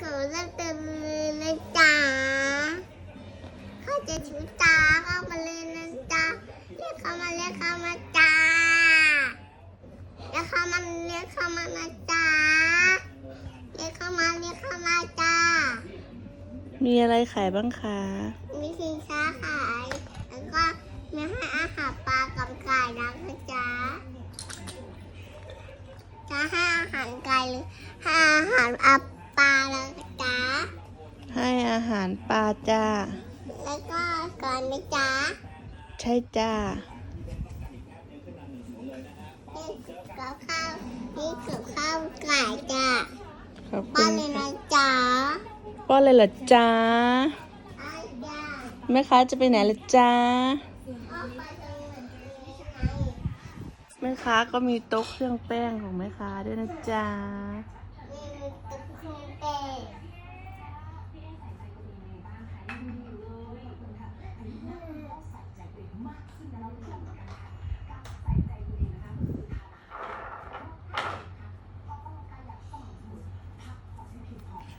เขาเริ่มเต็มเลยนะจ๊ะเขาจะชูตาเข้ามาเลยนะจ๊ะเรียกเขามาเรียกเขามาจ้าเรียกเขามาเรียกเขามานะจ๊ะเรียกเขามาเรียกเขามาจ้ามีอะไรขายบ้างคะ มีสินค้าขาย แล้วก็มีให้อาหารปลากับไก่นะคะจ๊ะจะให้อาหารไก่หรือให้อาหารอับปลาแล้วจ๊ะ ให้อาหารปลาจ้า แล้วก็ก่อนนะจ๊ะใช่จ้า นี่กับข้าวนี่กับข้าวไก่จ้ะขอบคุป้าณเลยค่ะนะจ๊ะป้อนเลยเหรอจ้า ไอ้จ้ะแม่ค้าจะไปไหนล่ะจ้าเอาไปทางไหนใช่ไหมแม่ค้าก็มีโต๊ะเครื่องแป้งของแม่ค้าด้วยนะจ๊ะ